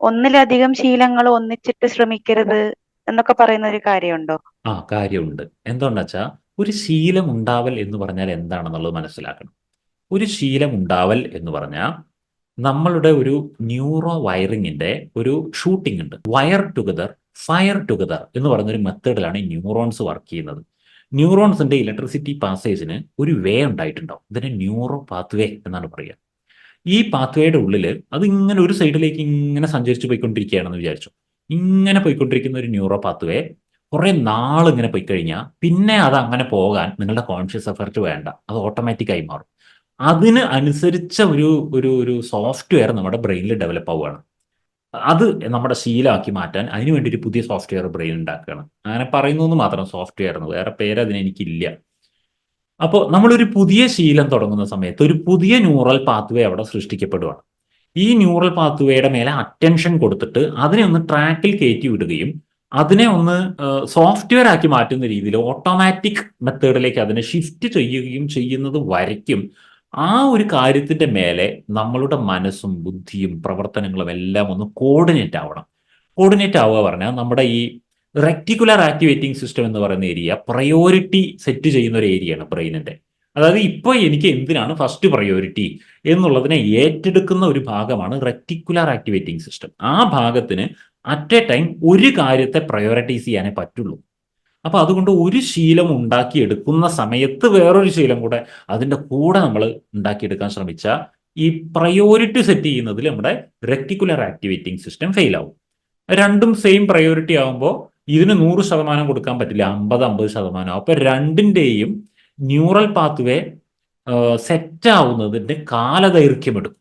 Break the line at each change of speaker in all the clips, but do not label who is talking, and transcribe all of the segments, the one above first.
ഒന്നിലധികം ശീലങ്ങൾ ഒന്നിച്ചിട്ട് ശ്രമിക്കരുത് എന്നൊക്കെ പറയുന്ന ഒരു കാര്യമുണ്ടോ?
ആ കാര്യമുണ്ട്. എന്താണെന്ന് വെച്ചാ ഒരു ശീലം ഉണ്ടാവൽ എന്ന് പറഞ്ഞാൽ എന്താണെന്നുള്ളത് മനസ്സിലാക്കണം. ഒരു ശീലം ഉണ്ടാവൽ എന്ന് പറഞ്ഞാൽ നമ്മളുടെ ഒരു ന്യൂറോ വയറിങ്ങിന്റെ ഒരു ഷൂട്ടിംഗ് ഉണ്ട്. വയർ ടുഗദർ, ഫയർ ടുഗദർ എന്ന് പറയുന്ന ഒരു മെത്തേഡിലാണ് ഈ ന്യൂറോൺസ് വർക്ക് ചെയ്യുന്നത്. ന്യൂറോൺസിന്റെ ഇലക്ട്രിസിറ്റി പാസേജിന് ഒരു വേ ഉണ്ടായിട്ടുണ്ടാവും. ഇതിനെ ന്യൂറോ പാത്വേ എന്നാണ് പറയുക. ഈ പാത്വേയുടെ ഉള്ളിൽ അത് ഇങ്ങനെ ഒരു സൈഡിലേക്ക് ഇങ്ങനെ സഞ്ചരിച്ച് പോയിക്കൊണ്ടിരിക്കുകയാണെന്ന് വിചാരിച്ചു. ഇങ്ങനെ പോയിക്കൊണ്ടിരിക്കുന്ന ഒരു ന്യൂറോ പാത്വേ കുറേ നാൾ ഇങ്ങനെ പോയി കഴിഞ്ഞാൽ പിന്നെ അത് അങ്ങനെ പോകാൻ നിങ്ങളുടെ കോൺഷ്യസ് എഫർട്ട് വേണ്ട. അത് ഓട്ടോമാറ്റിക്കായി മാറും. അതിന് അനുസരിച്ച ഒരു ഒരു ഒരു സോഫ്റ്റ്വെയർ നമ്മുടെ ബ്രെയിനിൽ ഡെവലപ്പ് ആവുകയാണ്. അത് നമ്മുടെ ശീലമാക്കി മാറ്റാൻ അതിനുവേണ്ടി ഒരു പുതിയ സോഫ്റ്റ്വെയർ ബ്രെയിൻ ഉണ്ടാക്കുകയാണ്. അങ്ങനെ പറയുന്നുന്ന് മാത്രം സോഫ്റ്റ്വെയർ എന്ന്. വേറെ പേര് അതിന് എനിക്കില്ല. അപ്പോൾ നമ്മളൊരു പുതിയ ശീലം തുടങ്ങുന്ന സമയത്ത് ഒരു പുതിയ ന്യൂറൽ പാത്വേ അവിടെ സൃഷ്ടിക്കപ്പെടുകയാണ്. ഈ ന്യൂറൽ പാത്വേയുടെ മേലെ അറ്റൻഷൻ കൊടുത്തിട്ട് അതിനെ ഒന്ന് ട്രാക്കിൽ കയറ്റി വിടുകയും അതിനെ ഒന്ന് സോഫ്റ്റ്വെയർ ആക്കി മാറ്റുന്ന രീതിയിൽ ഓട്ടോമാറ്റിക് മെത്തേഡിലേക്ക് അതിനെ ഷിഫ്റ്റ് ചെയ്യുകയും ചെയ്യുന്നത് വരയ്ക്കും ആ ഒരു കാര്യത്തിന്റെ മേലെ നമ്മളുടെ മനസ്സും ബുദ്ധിയും പ്രവർത്തനങ്ങളും എല്ലാം ഒന്ന് കോർഡിനേറ്റ് ആവണം. കോർഡിനേറ്റ് ആവുക പറഞ്ഞാൽ നമ്മുടെ ഈ റെക്ടിക്കുലർ ആക്ടിവേറ്റിംഗ് സിസ്റ്റം എന്ന് പറയുന്ന ഏരിയ പ്രയോറിറ്റി സെറ്റ് ചെയ്യുന്ന ഒരു ഏരിയയാണ് ബ്രെയിനിന്റെ. അതായത് ഇപ്പോൾ എനിക്ക് എന്തിനാണ് ഫസ്റ്റ് പ്രയോറിറ്റി എന്നുള്ളതിനെ ഏറ്റെടുക്കുന്ന ഒരു ഭാഗമാണ് റെക്ടിക്കുലർ ആക്ടിവേറ്റിംഗ് സിസ്റ്റം. ആ ഭാഗത്തിന് അറ്റ് എ ടൈം ഒരു കാര്യത്തെ പ്രയോറിറ്റൈസ് ചെയ്യാനേ പറ്റുള്ളൂ. അപ്പൊ അതുകൊണ്ട് ഒരു ശീലം ഉണ്ടാക്കിയെടുക്കുന്ന സമയത്ത് വേറൊരു ശീലം കൂടെ അതിന്റെ കൂടെ നമ്മൾ ഉണ്ടാക്കിയെടുക്കാൻ ശ്രമിച്ച ഈ പ്രയോറിറ്റി സെറ്റ് ചെയ്യുന്നതിൽ നമ്മുടെ റെക്ടിക്കുലർ ആക്ടിവേറ്റിംഗ് സിസ്റ്റം ഫെയിൽ ആവും. രണ്ടും സെയിം പ്രയോറിറ്റി ആവുമ്പോൾ ഇതിന് 100% കൊടുക്കാൻ പറ്റില്ല. 50, 50% അപ്പൊ രണ്ടിന്റെയും ന്യൂറൽ പാത്വേ സെറ്റ് ആവുന്നതിന്റെ കാലദൈർഘ്യം എടുക്കും.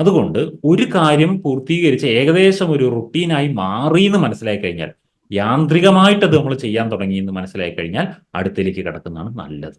അതുകൊണ്ട് ഒരു കാര്യം പൂർത്തീകരിച്ച് ഏകദേശം ഒരു റുട്ടീനായി മാറി എന്ന് മനസ്സിലായി കഴിഞ്ഞാൽ യാന്ത്രികമായിട്ട് അത് നമ്മൾ ചെയ്യാൻ തുടങ്ങി എന്ന് മനസ്സിലായി കഴിഞ്ഞാൽ അടുത്തതിലേക്ക് കിടക്കുന്നതാണ് നല്ലത്.